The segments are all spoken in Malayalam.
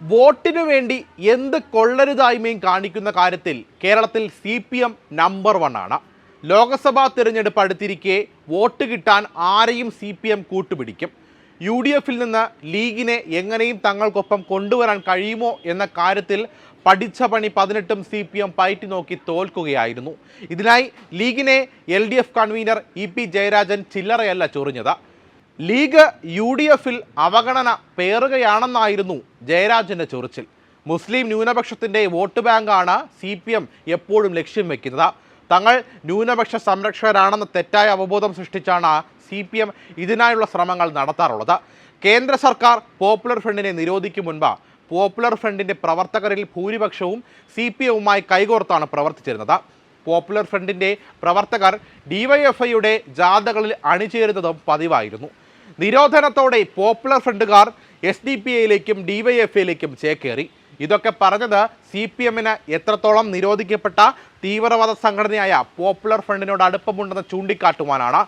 വോട്ടിനു വേണ്ടി എന്ത് കൊള്ളരുതായ്മയും കാണിക്കുന്ന കാര്യത്തിൽ കേരളത്തിൽ C P M number one ആണ്. ലോക്സഭാ തിരഞ്ഞെടുപ്പ് അടുത്തിരിക്കെ വോട്ട് കിട്ടാൻ ആരെയും സി പി എം കൂട്ടുപിടിക്കും. യു ഡി എഫിൽ നിന്ന് ലീഗിനെ എങ്ങനെയും തങ്ങൾക്കൊപ്പം കൊണ്ടുവരാൻ കഴിയുമോ എന്ന കാര്യത്തിൽ പഠിച്ച പണി പതിനെട്ടും സി പി എം പയറ്റി നോക്കി തോൽക്കുകയായിരുന്നു. ഇതിനായി ലീഗിനെ L D F convener E P Jayarajan ചില്ലറയല്ല ചൊറിഞ്ഞത്. ലീഗ് യു ഡി എഫിൽ അവഗണന പേറുകയാണെന്നായിരുന്നു ജയരാജന്റെ ചൊറിച്ചിൽ. മുസ്ലിം ന്യൂനപക്ഷത്തിന്റെ വോട്ട് ബാങ്കാണ് സി പി എം എപ്പോഴും ലക്ഷ്യം വയ്ക്കുന്നത് തങ്ങൾ ന്യൂനപക്ഷ സംരക്ഷകരാണെന്ന തെറ്റായ അവബോധം സൃഷ്ടിച്ചാണ് സി പി എം ഇതിനായുള്ള ശ്രമങ്ങൾ നടത്താറുള്ളത്. കേന്ദ്ര സർക്കാർ പോപ്പുലർ ഫ്രണ്ടിനെ നിരോധിക്കും മുൻപ് പോപ്പുലർ ഫ്രണ്ടിന്റെ പ്രവർത്തകരിൽ ഭൂരിപക്ഷവും സി പി എമ്മുമായി കൈകോർത്താണ് പ്രവർത്തിച്ചിരുന്നത്. പോപ്പുലർ ഫ്രണ്ടിന്റെ പ്രവർത്തകർ ഡിവൈഎഫ്ഐയുടെ ജാഥകളിൽ അണിചേരുന്നതും പതിവായിരുന്നു. നിരോധനത്തോടെ പോപ്പുലർ ഫ്രണ്ടുകാർ എസ് ഡി പി ഐയിലേക്കും ഡിവൈഎഫ്ഐയിലേക്കും ചേക്കേറി. ഇതൊക്കെ പറഞ്ഞത് സി പി എമ്മിന് എത്രത്തോളം നിരോധിക്കപ്പെട്ട തീവ്രവാദ സംഘടനയായ പോപ്പുലർ ഫ്രണ്ടിനോട് അടുപ്പമുണ്ടെന്ന് ചൂണ്ടിക്കാട്ടുവാനാണ്.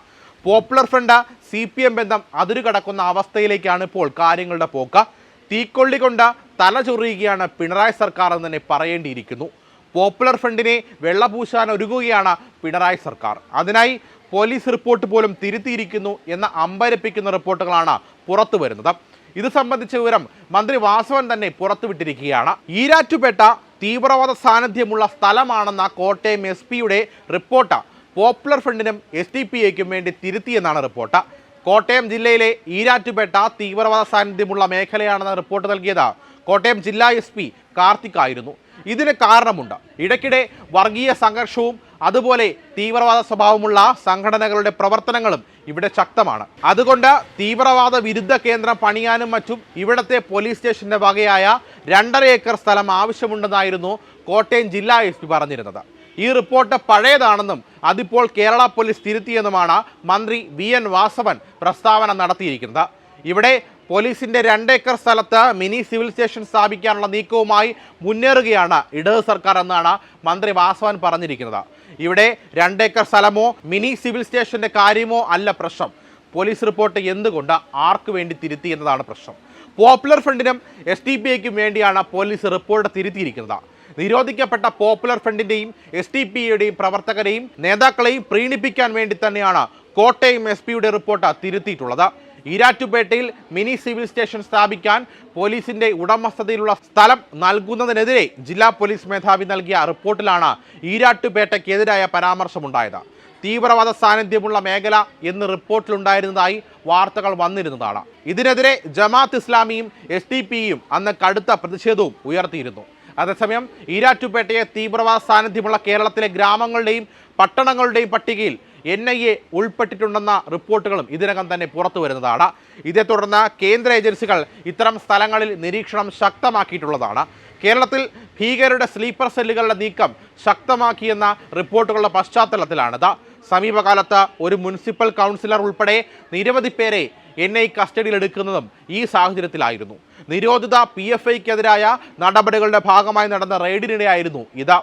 Popular Front C P M ബന്ധം അതിരുകടക്കുന്ന അവസ്ഥയിലേക്കാണ് ഇപ്പോൾ കാര്യങ്ങളുടെ പോക്ക്. തീക്കൊള്ളി കൊണ്ട് തല ചൊറിയുകയാണ് പിണറായി സർക്കാർ എന്ന് തന്നെ പറയേണ്ടിയിരിക്കുന്നു. പോപ്പുലർ ഫ്രണ്ടിനെ വെള്ളപൂശാൻ ഒരുങ്ങുകയാണ് പിണറായി സർക്കാർ. അതിനായി പോലീസ് റിപ്പോർട്ട് പോലും തിരുത്തിയിരിക്കുന്നു എന്ന അമ്പരപ്പിക്കുന്ന റിപ്പോർട്ടുകളാണ് പുറത്തു വരുന്നത്. ഇത് സംബന്ധിച്ച വിവരം മന്ത്രി വാസവൻ തന്നെ പുറത്തുവിട്ടിരിക്കുകയാണ്. ഈരാറ്റുപേട്ട തീവ്രവാദ സാന്നിധ്യമുള്ള സ്ഥലമാണെന്ന കോട്ടയം എസ് പിയുടെ റിപ്പോർട്ട് പോപ്പുലർ ഫ്രണ്ടിനും എസ് ഡി പി എക്കും വേണ്ടി തിരുത്തിയെന്നാണ് റിപ്പോർട്ട്. കോട്ടയം ജില്ലയിലെ ഈരാറ്റുപേട്ട തീവ്രവാദ സാന്നിധ്യമുള്ള മേഖലയാണെന്ന റിപ്പോർട്ട് നൽകിയത് കോട്ടയം ജില്ലാ എസ് പി കാർത്തിക് ആയിരുന്നു. ഇതിന് കാരണമുണ്ട്. ഇടയ്ക്കിടെ വർഗീയ സംഘർഷവും അതുപോലെ തീവ്രവാദ സ്വഭാവമുള്ള സംഘടനകളുടെ പ്രവർത്തനങ്ങളും ഇവിടെ ശക്തമാണ്. അതുകൊണ്ട് തീവ്രവാദ വിരുദ്ധ കേന്ദ്രം പണിയാനും മറ്റും ഇവിടത്തെ പോലീസ് സ്റ്റേഷന്റെ വകയായ രണ്ടര ഏക്കർ സ്ഥലം ആവശ്യമുണ്ടെന്നായിരുന്നു കോട്ടയം ജില്ലാ എസ് പി പറഞ്ഞിരുന്നത്. ഈ റിപ്പോർട്ട് പഴയതാണെന്നും അതിപ്പോൾ കേരള പോലീസ് തിരുത്തിയെന്നുമാണ് മന്ത്രി വി എൻ വാസവൻ പ്രസ്താവന നടത്തിയിരിക്കുന്നത്. ഇവിടെ പോലീസിന്റെ രണ്ടേക്കർ സ്ഥലത്ത് മിനി സിവിൽ സ്റ്റേഷൻ സ്ഥാപിക്കാനുള്ള നീക്കവുമായി മുന്നേറുകയാണ് ഇടത് സർക്കാർ എന്നാണ് മന്ത്രി വാസ്വാൻ പറഞ്ഞിരിക്കുന്നത്. ഇവിടെ രണ്ടേക്കർ സ്ഥലമോ മിനി സിവിൽ സ്റ്റേഷന്റെ കാര്യമോ അല്ല പ്രശ്നം. പോലീസ് റിപ്പോർട്ട് എന്തുകൊണ്ട് ആർക്കു വേണ്ടി തിരുത്തി എന്നതാണ് പ്രശ്നം. പോപ്പുലർ ഫ്രണ്ടിനും എസ് ഡി പി ഐക്കും വേണ്ടിയാണ് പോലീസ് റിപ്പോർട്ട് തിരുത്തിയിരിക്കുന്നത്. നിരോധിക്കപ്പെട്ട പോപ്പുലർ ഫ്രണ്ടിന്റെയും എസ് ഡി പി ഐയുടെയും പ്രവർത്തകരെയും നേതാക്കളെയും പ്രീണിപ്പിക്കാൻ വേണ്ടി തന്നെയാണ് കോട്ടയം എസ് പിയുടെ റിപ്പോർട്ട് തിരുത്തിയിട്ടുള്ളത്. ഈരാറ്റുപേട്ടയിൽ മിനി സിവിൽ സ്റ്റേഷൻ സ്ഥാപിക്കാൻ പോലീസിന്റെ ഉടമസ്ഥതയിലുള്ള സ്ഥലം നൽകുന്നതിനെതിരെ ജില്ലാ പോലീസ് മേധാവി നൽകിയ റിപ്പോർട്ടിലാണ് ഈരാറ്റുപേട്ടയ്ക്കെതിരായ പരാമർശമുണ്ടായത്. തീവ്രവാദ സാന്നിധ്യമുള്ള മേഖല എന്ന് റിപ്പോർട്ടിലുണ്ടായിരുന്നതായി വാർത്തകൾ വന്നിരുന്നതാണ്. ഇതിനെതിരെ ജമാഅത്ത് ഇസ്ലാമിയും എസ് ഡി പിയും അന്ന് കടുത്ത പ്രതിഷേധവും ഉയർത്തിയിരുന്നു. അതേസമയം ഈരാറ്റുപേട്ടയെ തീവ്രവാദ സാന്നിധ്യമുള്ള കേരളത്തിലെ ഗ്രാമങ്ങളുടെയും പട്ടണങ്ങളുടെയും പട്ടികയിൽ എൻ ഐ എ ഉൾപ്പെട്ടിട്ടുണ്ടെന്ന റിപ്പോർട്ടുകളും ഇതിനകം തന്നെ പുറത്തു വരുന്നതാണ്. ഇതേ തുടർന്ന് കേന്ദ്ര ഏജൻസികൾ ഇത്തരം സ്ഥലങ്ങളിൽ നിരീക്ഷണം ശക്തമാക്കിയിട്ടുള്ളതാണ്. കേരളത്തിൽ ഭീകരരുടെ സ്ലീപ്പർ സെല്ലുകളുടെ നീക്കം ശക്തമാക്കിയെന്ന റിപ്പോർട്ടുകളുടെ പശ്ചാത്തലത്തിലാണിത്. സമീപകാലത്ത് ഒരു മുനിസിപ്പൽ കൗൺസിലർ ഉൾപ്പെടെ നിരവധി പേരെ എൻ ഐ കസ്റ്റഡിയിലെടുക്കുന്നതും ഈ സാഹചര്യത്തിലായിരുന്നു. നിരോധിത പി എഫ് ഐക്കെതിരായ നടപടികളുടെ ഭാഗമായി നടന്ന റെയ്ഡിനിടെയായിരുന്നു ഇത്.